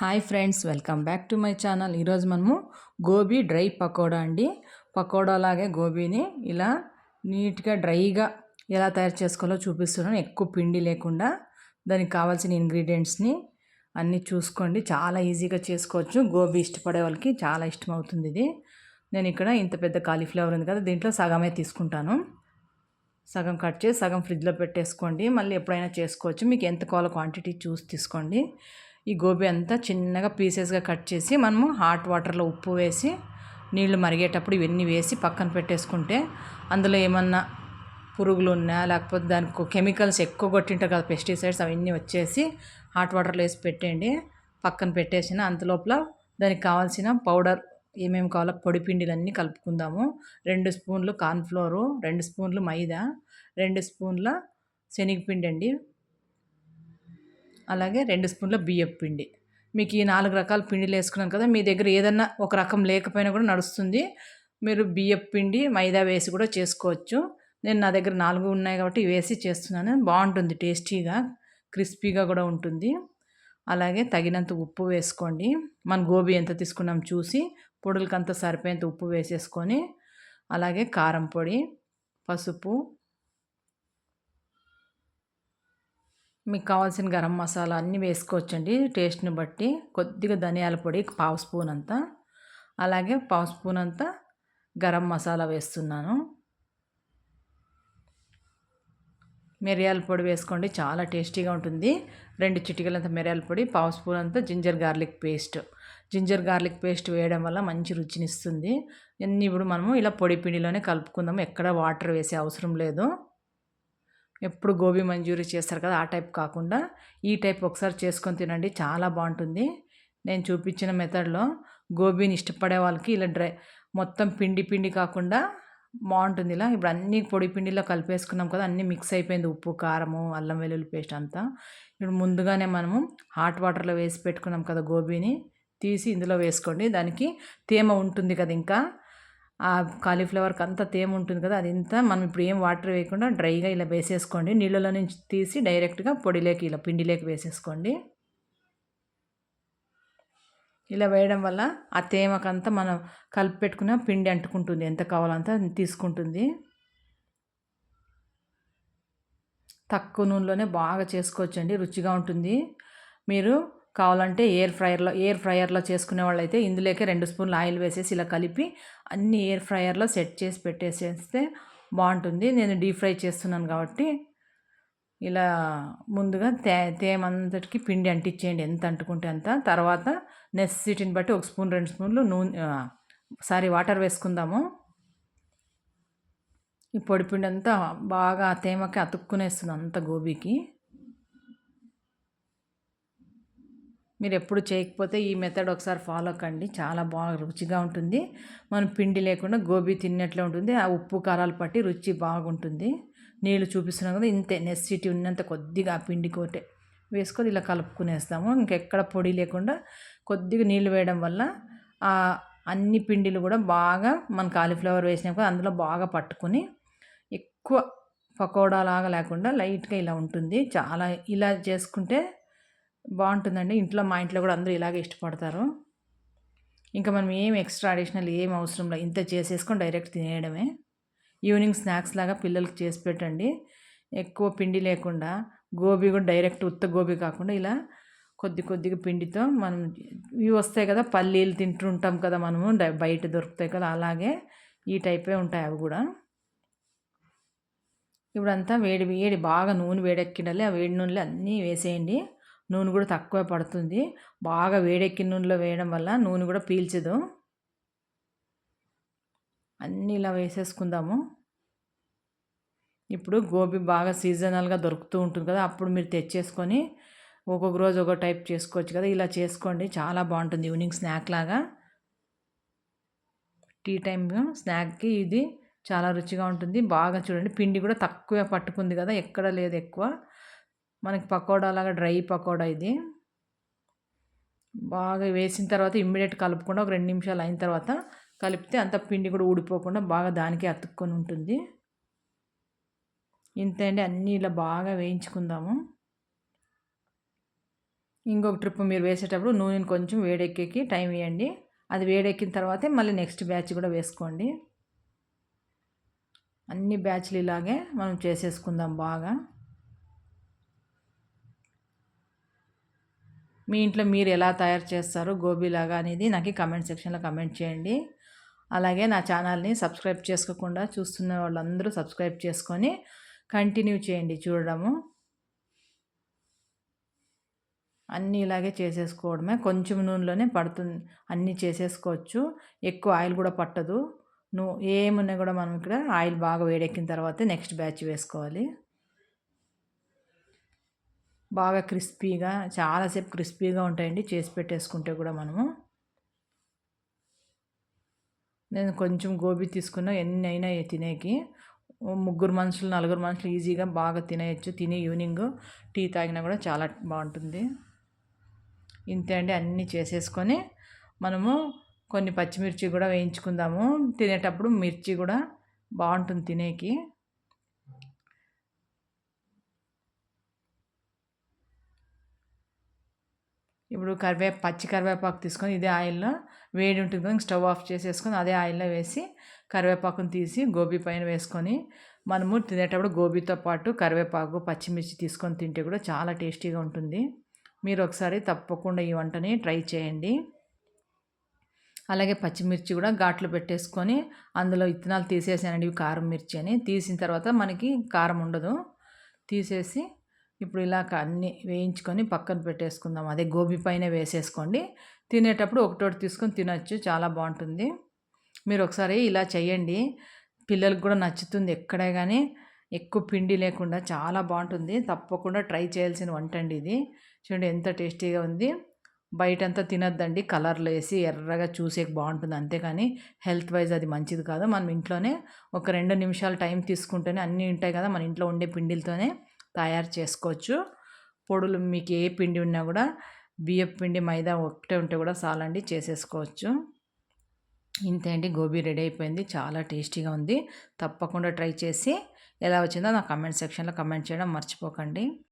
Hi friends welcome back to my channel. ఈరోజు మనము gobi dry pakoda అండి. పకోడా లాగే గోబీని ఇలా నీట్గా డ్రైగా ఎలా తయారు చేసుకోవాలో చూపిస్తున్నాను. ఎక్కువ పిండి లేకుండా దానికి కావాల్సిన ఇంగ్రీడియంట్స్ని అన్నీ చూసుకోండి. చాలా ఈజీగా చేసుకోవచ్చు. గోబీ ఇష్టపడే వాళ్ళకి చాలా ఇష్టం అవుతుంది ఇది. నేను ఇక్కడ ఇంత పెద్ద కాలీఫ్లవర్ ఉంది కదా దీంట్లో సగమే తీసుకుంటాను. సగం కట్ చేసి సగం ఫ్రిడ్జ్లో పెట్టేసుకోండి. మళ్ళీ ఎప్పుడైనా చేసుకోవచ్చు. మీకు ఎంత కావాలో క్వాంటిటీ చూసి తీసుకోండి. ఈ గోబీ అంతా చిన్నగా పీసెస్గా కట్ చేసి మనము హాట్ వాటర్లో ఉప్పు వేసి నీళ్ళు మరిగేటప్పుడు ఇవన్నీ వేసి పక్కన పెట్టేసుకుంటే అందులో ఏమన్నా పురుగులు ఉన్నా లేకపోతే దానికి కెమికల్స్ ఎక్కువ కొట్టింటారు కదా పెస్టిసైడ్స్ అవన్నీ వచ్చేసి హాట్ వాటర్లో వేసి పెట్టేయండి. పక్కన పెట్టేసిన అంతలోపల దానికి కావాల్సిన పౌడర్ ఏమేమి కావాలో పొడి పిండిలన్నీ కలుపుకుందాము. రెండు స్పూన్లు కార్న్ఫ్లోరు రెండు స్పూన్లు మైదా రెండు స్పూన్ల శనగపిండి అండి అలాగే రెండు స్పూన్ల బియ్యం పిండి. మీకు ఈ నాలుగు రకాల పిండిలు వేసుకున్నాను కదా మీ దగ్గర ఏదన్నా ఒక రకం లేకపోయినా కూడా నడుస్తుంది. మీరు బియ్యం పిండి మైదా వేసి కూడా చేసుకోవచ్చు. నేను నా దగ్గర నాలుగు ఉన్నాయి కాబట్టి వేసి చేస్తున్నాను. బాగుంటుంది టేస్టీగా క్రిస్పీగా కూడా ఉంటుంది. అలాగే తగినంత ఉప్పు వేసుకోండి. మన గోబీ ఎంత తీసుకున్నాం చూసి పొడులకంత సరిపోయేంత ఉప్పు వేసేసుకొని అలాగే కారం పొడి పసుపు మీకు కావాల్సిన గరం మసాలా అన్నీ వేసుకోవచ్చండి. టేస్ట్ని బట్టి కొద్దిగా ధనియాల పొడి పావు స్పూన్ అంతా. అలాగే పావు స్పూన్ అంతా గరం మసాలా వేస్తున్నాను. మిరియాల పొడి వేసుకోండి. చాలా టేస్టీగా ఉంటుంది. రెండు చిటికలంత మిరియాల పొడి పావు స్పూన్ అంతా ginger garlic paste. Ginger garlic paste వేయడం వల్ల మంచి రుచినిస్తుంది. అన్నీ ఇప్పుడు మనము ఇలా పొడి పిండిలోనే కలుపుకుందాము. ఎక్కడ వాటర్ వేసే అవసరం లేదు. ఎప్పుడు గోబీ మంజూరి చేస్తారు కదా ఆ టైప్ కాకుండా ఈ టైప్ ఒకసారి చేసుకొని తినండి చాలా బాగుంటుంది. నేను చూపించిన మెథడ్లో గోబీని ఇష్టపడే వాళ్ళకి ఇలా డ్రై మొత్తం పిండి పిండి కాకుండా బాగుంటుంది ఇలా. ఇప్పుడు అన్ని పొడి పిండిలో కలిపేసుకున్నాం కదా అన్నీ మిక్స్ అయిపోయింది ఉప్పు కారము అల్లం వెల్లుల్లి పేస్ట్ అంతా. ఇప్పుడు ముందుగానే మనము హాట్ వాటర్లో వేసి పెట్టుకున్నాం కదా గోబీని తీసి ఇందులో వేసుకోండి. దానికి తేమ ఉంటుంది కదా ఇంకా. ఆ కాలీఫ్లవర్కి అంతా తేమ ఉంటుంది కదా అది ఇంత మనం ఇప్పుడు ఏం వాటర్ వేయకుండా డ్రైగా ఇలా వేసేసుకోండి. నీళ్ళలో నుంచి తీసి డైరెక్ట్గా పొడిలోకి ఇలా పిండిలోకి వేసేసుకోండి. ఇలా వేయడం వల్ల ఆ తేమకంతా మనం కలిపి పెట్టుకున్న పిండి అంటుకుంటుంది ఎంత కావాలంత తీసుకుంటుంది. తక్కువ నూనెలోనే బాగా చేసుకోవచ్చండి రుచిగా ఉంటుంది. మీరు కావాలంటే ఎయిర్ ఫ్రైయర్లో ఎయిర్ ఫ్రైయర్లో చేసుకునే వాళ్ళైతే ఇందులోకే రెండు స్పూన్లు ఆయిల్ వేసేసి ఇలా కలిపి అన్ని ఎయిర్ ఫ్రైయర్లో సెట్ చేసి పెట్టేసేస్తే బాగుంటుంది. నేను డీప్ ఫ్రై చేస్తున్నాను కాబట్టి ఇలా ముందుగా తే తేమంతటికి పిండి అంటించేయండి ఎంత అంటుకుంటే అంత. తర్వాత నెస్సిటీని బట్టి ఒక స్పూన్ రెండు స్పూన్లు నూనె సారీ వాటర్ వేసుకుందాము. ఈ పొడి పిండి అంతా బాగా తేమకి అతుక్కునేస్తుంది అంత గోబీకి. మీరు ఎప్పుడు చేయకపోతే ఈ మెథడ్ ఒకసారి ఫాలో కండి. చాలా బాగా రుచిగా ఉంటుంది. మనం పిండి లేకుండా గోబీ తిన్నట్లే ఉంటుంది. ఆ ఉప్పు కారాలు పట్టి రుచి బాగుంటుంది. నీళ్ళు చూపిస్తున్నాం కదా ఇంతే. నెసిటీ ఉన్నంత కొద్దిగా ఆ పిండి కోటే వేసుకొని ఇలా కలుపుకునేస్తాము. ఇంకెక్కడ పొడి లేకుండా కొద్దిగా నీళ్ళు వేయడం వల్ల ఆ అన్ని పిండిలు కూడా బాగా మన కాలీఫ్లవర్ వేసినాక అందులో బాగా పట్టుకొని ఎక్కువ పకోడా లాగా లేకుండా లైట్గా ఇలా ఉంటుంది. చాలా ఇలా చేసుకుంటే బాగుంటుందండి. ఇంట్లో మా ఇంట్లో కూడా అందరూ ఇలాగే ఇష్టపడతారు. ఇంకా మనం ఏం ఎక్స్ట్రా అడిషనల్ ఏం అవసరం లేదు ఇంత చేసేసుకొని డైరెక్ట్ తినేయడమే. ఈవినింగ్ స్నాక్స్ లాగా పిల్లలకి చేసి పెట్టండి. ఎక్కువ పిండి లేకుండా గోబీ కూడా డైరెక్ట్ ఉత్త గోబీ కాకుండా ఇలా కొద్ది కొద్దిగా పిండితో మనం ఇవి వస్తాయి కదా పల్లీలు తింటుంటాం కదా మనము బయట దొరుకుతాయి కదా అలాగే ఈ టైపే ఉంటాయి అవి కూడా. ఇప్పుడంతా వేడి వేడి బాగా నూనె వేడెక్కిండాలి. ఆ వేడి నూనెలు అన్నీ వేసేయండి. నూనె కూడా తక్కువ పడుతుంది. బాగా వేడెక్కిన నూనెలో వేయడం వల్ల నూనె కూడా పీల్చదు. అన్నీ ఇలా వేసేసుకుందాము. ఇప్పుడు గోబీ బాగా సీజనల్గా దొరుకుతూ ఉంటుంది కదా అప్పుడు మీరు తెచ్చేసుకొని ఒక్కొక్క రోజు ఒక టైప్ చేసుకోవచ్చు కదా ఇలా చేసుకోండి. చాలా బాగుంటుంది ఈవినింగ్ స్నాక్ లాగా. టీ టైం స్నాక్కి ఇది చాలా రుచిగా ఉంటుంది. బాగా చూడండి పిండి కూడా తక్కువ పట్టుకుంది కదా ఎక్కడ లేదు ఎక్కువ. మనకి పకోడా లాగా డ్రై పకోడా ఇది. బాగా వేసిన తర్వాత ఇమ్మీడియట్ కలుపుకుండా ఒక రెండు నిమిషాలు అయిన తర్వాత కలిపితే అంత పిండి కూడా ఊడిపోకుండా బాగా దానికి అతుక్కొని ఉంటుంది. ఇంతే అండి అన్నీ ఇలా బాగా వేయించుకుందాము. ఇంకొక ట్రిప్ మీరు వేసేటప్పుడు నూనెని కొంచెం వేడెక్కేకి టైం ఇవ్వండి. అది వేడెక్కిన తర్వాతే మళ్ళీ నెక్స్ట్ బ్యాచ్ కూడా వేసుకోండి. అన్ని బ్యాచ్లు ఇలాగే మనం చేసేసుకుందాం బాగా. మీ ఇంట్లో మీరు ఎలా తయారు చేస్తారు గోబీలాగా అనేది నాకు కమెంట్ సెక్షన్లో కమెంట్ చేయండి. అలాగే నా ఛానల్ని సబ్స్క్రైబ్ చేసుకోకుండా చూస్తున్న వాళ్ళందరూ సబ్స్క్రైబ్ చేసుకొని కంటిన్యూ చేయండి చూడడము. అన్నీ ఇలాగే చేసేసుకోవడమే. కొంచెం నూనెలోనే పడుతుంది. అన్నీ చేసేసుకోవచ్చు. ఎక్కువ ఆయిల్ కూడా పట్టదు. నువ్వు ఏమున్నా కూడా మనం ఇక్కడ ఆయిల్ బాగా వేడెక్కిన తర్వాత నెక్స్ట్ బ్యాచ్ వేసుకోవాలి. బాగా క్రిస్పీగా చాలాసేపు క్రిస్పీగా ఉంటాయండి. చేసి పెట్టేసుకుంటే కూడా మనము. నేను కొంచెం గోబీ తీసుకున్నా ఎన్ని అయినా తినేకి. ముగ్గురు మనుషులు నలుగురు మనుషులు ఈజీగా బాగా తినేయచ్చు. తిని ఈవినింగ్ టీ తాగినా కూడా చాలా బాగుంటుంది. ఇంతే అండి. అన్నీ చేసేసుకొని మనము కొన్ని పచ్చిమిర్చి కూడా వేయించుకుందాము. తినేటప్పుడు మిర్చి కూడా బాగుంటుంది తినేకి. ఇప్పుడు కరివే పచ్చి కరివేపాకు తీసుకొని ఇదే ఆయిల్లో వేడి ఉంటుంది స్టవ్ ఆఫ్ చేసేసుకొని అదే ఆయిల్లో వేసి కరివేపాకుని తీసి గోబీ పైన వేసుకొని మనము తినేటప్పుడు గోబీతో పాటు కరివేపాకు పచ్చిమిర్చి తీసుకొని తింటే కూడా చాలా టేస్టీగా ఉంటుంది. మీరు ఒకసారి తప్పకుండా ఈ వంటని ట్రై చేయండి. అలాగే పచ్చిమిర్చి కూడా ఘాట్లు పెట్టేసుకొని అందులో విత్తనాలు తీసేసానండి కారం మిర్చి అని. తీసిన తర్వాత మనకి కారం ఉండదు. తీసేసి ఇప్పుడు ఇలా అన్నీ వేయించుకొని పక్కన పెట్టేసుకుందాం. అదే గోబీ పైన వేసేసుకోండి. తినేటప్పుడు ఒకటోటి తీసుకొని తినచ్చు. చాలా బాగుంటుంది. మీరు ఒకసారి ఇలా చేయండి పిల్లలకు కూడా నచ్చుతుంది ఎక్కడే కానీ ఎక్కువ పిండి లేకుండా చాలా బాగుంటుంది. తప్పకుండా ట్రై చేయాల్సిన వంట అండి ఇది. చూడండి ఎంత టేస్టీగా ఉంది. బయటంతా తినద్దండి. కలర్లు వేసి ఎర్రగా చూసేకి బాగుంటుంది. అంతేకాని హెల్త్ వైజ్ అది మంచిది కాదు. మనం ఇంట్లోనే ఒక రెండు నిమిషాలు టైం తీసుకుంటేనే అన్నీ ఉంటాయి కదా. మన ఇంట్లో ఉండే పిండిలతోనే తయారు చేసుకోవచ్చు. పొడులు మీకు ఏ పిండి ఉన్నా కూడా బియ్యం పిండి మైదా ఒకటే ఉంటే కూడా చాలండి చేసేసుకోవచ్చు. ఇంతే అండి గోబీ రెడీ అయిపోయింది. చాలా టేస్టీగా ఉంది. తప్పకుండా ట్రై చేసి ఎలా వచ్చిందో నా కమెంట్ సెక్షన్లో కమెంట్ చేయడం మర్చిపోకండి.